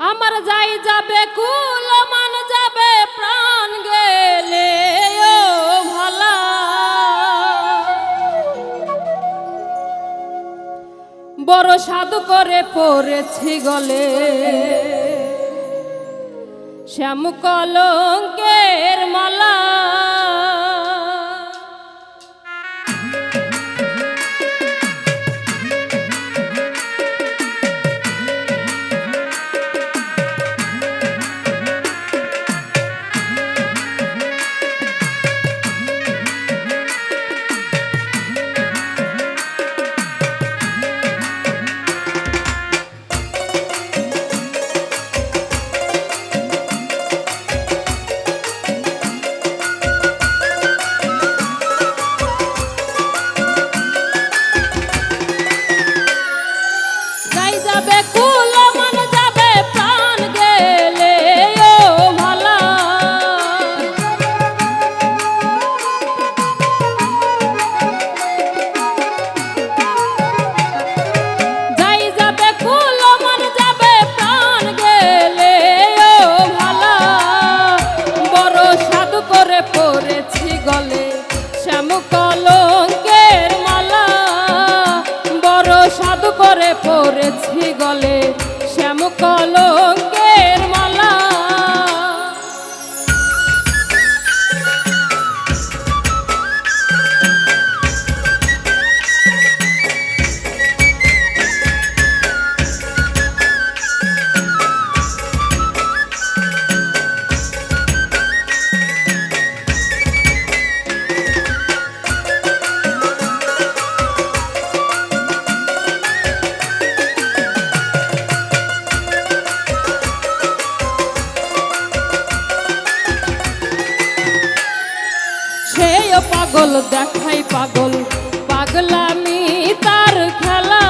আমার যাই যাবে, কুল মান যাবে, প্রাণ গেলে, ও ভালা। বড় সাধু করে পড়েছি গলে, শ্যাম কলঙ্কে কলঙ্কের মালা। বড় সাধু করে পড়েছি গল। পাগল দেখাই পাগল। পাগলামি তার খেলা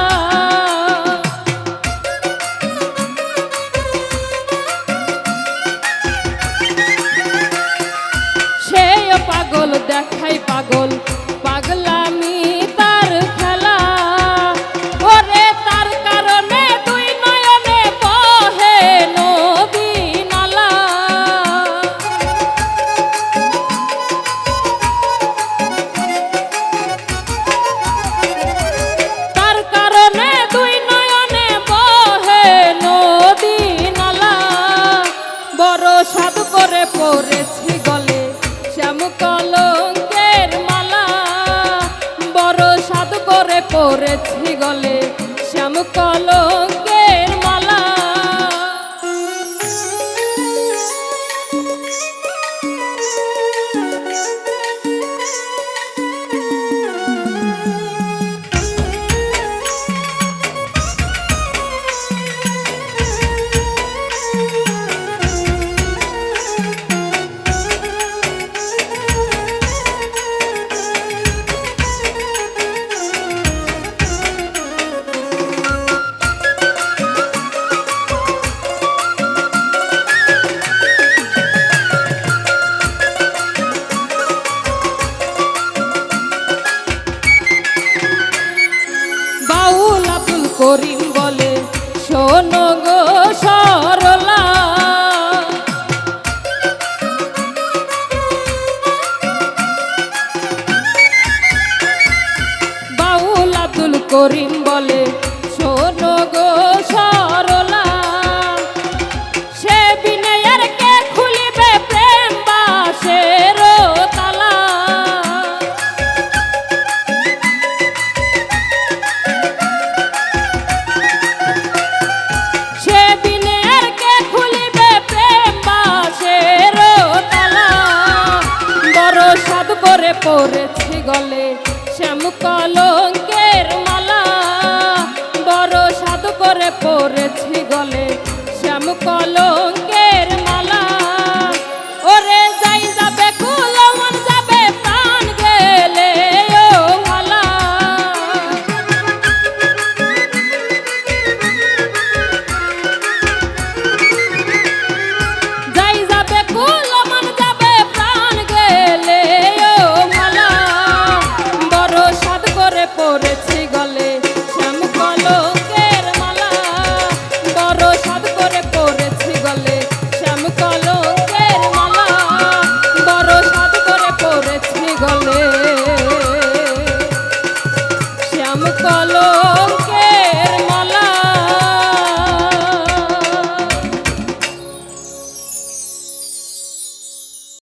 পরে পড়েছি গলে শ্যাম কলম পড়েছে গলে শ্যাম কলঙ্কের মালা। বড় সাধু করে পড়েছে কলম